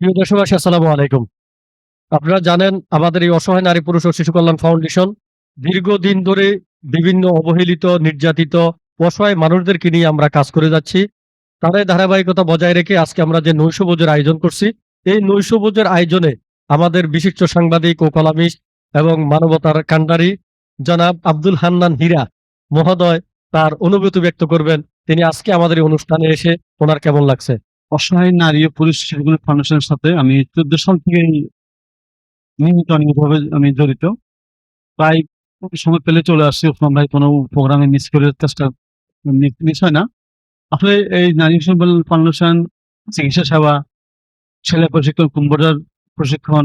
প্রিয় দেশবাসী, আসসালামু আলাইকুম। আপনারা জানেন, আমাদের এই অসহায় নারী পুরুষ ও শিশু কল্যাণ ফাউন্ডেশন দীর্ঘদিন ধরে বিভিন্ন অবহেলিত, নির্যাতিত, অসহায় মানুষদেরকে নিয়ে আমরা কাজ করে যাচ্ছি। তাদের ধারাবাহিকতা বজায় রেখে আজকে আমরা যে নৈশভোজের আয়োজন করছি, এই নৈশভোজের আয়োজনে আমাদের বিশিষ্ট সাংবাদিক ও কলামিস্ট এবং মানবতার কান্ডারি জনাব আব্দুল হান্নান হীরা মহোদয় তার অনুভূতি ব্যক্ত করবেন। তিনি আজকে আমাদের অনুষ্ঠানে এসে ওনার কেমন লাগছে? অসহায় নারী ও পুরুষ শিশুগুলো ফাউন্ডেশনের সাথে আমি চোদ্দ সাল থেকে নিয়মিত অনিয়মিতভাবে আমি জড়িত। প্রায় সময় পেলে চলে আসছি ওসমান ভাই কোনো প্রোগ্রামে মিস করে চেষ্টা মিস হয় না। আসলে এই নারী সম্বল ফাউন্ডেশন, চিকিৎসা সেবা, ছেলে প্রশিক্ষণ, কম্পিউটার প্রশিক্ষণ,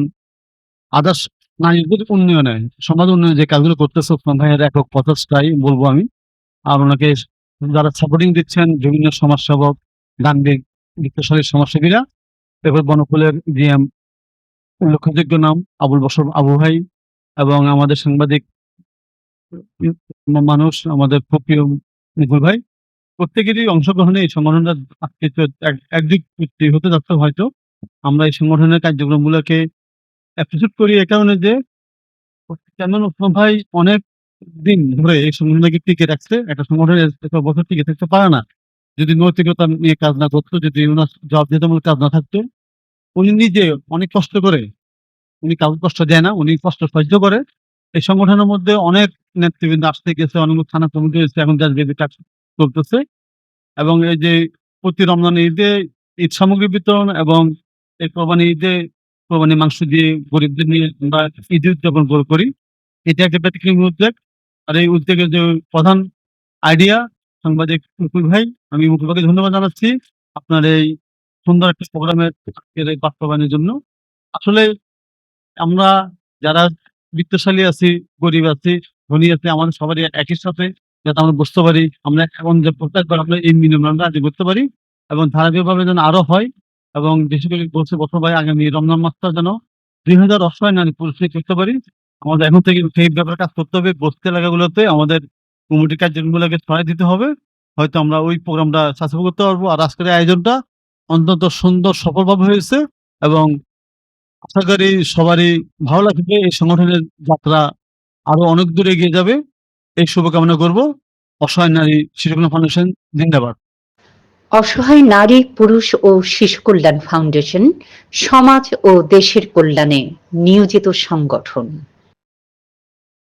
আদার্স নারীদের উন্নয়নে, সমাজ উন্নয়নে যে কাজগুলো করতেছে ওসমান ভাইয়ের একক প্রচেষ্টাই বলব আমি। আর ওনাকে যারা সাপোর্টিং দিচ্ছেন, বিভিন্ন সমাজসেবক, গান্ধী বিত্তশালী সমাজসেবীরা এবার বনফুলের জিএম উল্লেখযোগ্য নাম, আবুল বসর আবু ভাই এবং আমাদের সাংবাদিক মানুষ, আমাদের প্রিয় নিপুল ভাই। প্রত্যেকেরই অংশগ্রহণে এই সংগঠনটা একদিক হতে যাচ্ছে হয়তো। আমরা এই সংগঠনের কার্যক্রমগুলোকে অ্যাপ্রিসিয়েট করি এ কারণে যে চেয়ারম্যান ওসমান ভাই অনেক দিন ধরে এই সংগঠনকে টিকে রাখছে। একটা সংগঠনের বছর টিকে থাকতে পারে না। যদি নৈতিকতা নিয়ে কাজ না করতো, যদি ওনার জবাবদিহিতামূলক কাজ না থাকতো, উনি নিজে অনেক কষ্ট করে, উনি কাউকে কষ্ট দেয় না, উনি কষ্ট সহ্য করে। এই সংগঠনের মধ্যে অনেক নেতৃবৃন্দ আসতে গেছে, অনেক থানা কমিটি হয়েছে, এখন যার বেবি কাজ চলতেছে এবং এই যে প্রতি রমজান ঈদে ঈদ সামগ্রী বিতরণ এবং এই কোরবানি ঈদে কোরবানি মাংস দিয়ে গরিবদের নিয়ে আমরা ঈদ উদযাপন করে- করি এটা একটা ব্যতিক্রমী উদ্যোগ। আর এই উদ্যোগের যে প্রধান আইডিয়া সাংবাদিক মুকুল ভাই, আমি মুকুল ভাইকে ধন্যবাদ জানাচ্ছি আপনার এই সুন্দর একটা প্রোগ্রামের বাস্তবায়নের জন্য। আসলে আমরা যারা বিত্তশালী আছি, গরিব আছি, ধনী আছি, আমাদের সবারই একই সাথে যাতে আমরা বুঝতে পারি, আমরা এখন যে প্রত্যেকবার আমরা এই মিনিমাম আমরা আজ করতে পারি এবং ধারাবাহিকভাবে যেন আরও হয় এবং বেশি করে বলছে বছর ভাই আগামী রমজান মাসটা যেন দুই হাজার অসহায় নারী পুরুষকে করতে পারি। আমাদের এখন থেকে সেই ব্যাপারে কাজ করতে হবে, বস্তি এলাকাগুলোতে আমাদের কমিটি কার্যক্রমগুলোকে ছড়াই দিতে হবে। হয়তো আমরা ওই প্রোগ্রামটা সাকসেসফুল করতে পারব। আর আজকের আয়োজনটা অন্তত সুন্দর, সফলভাবে হয়েছে এবং আশা করি সবারই ভালো লাগবে। এই সংগঠনের যাত্রা আরও অনেক দূর এগিয়ে যাবে। এই শুভকামনা করব। অসহায় নারী শিশুকল্যাণ ফাউন্ডেশন, জিন্দাবাদ। অসহায় নারী, পুরুষ ও শিশু কল্যাণ ফাউন্ডেশন, সমাজ ও দেশের কল্যাণে নিয়োজিত সংগঠন।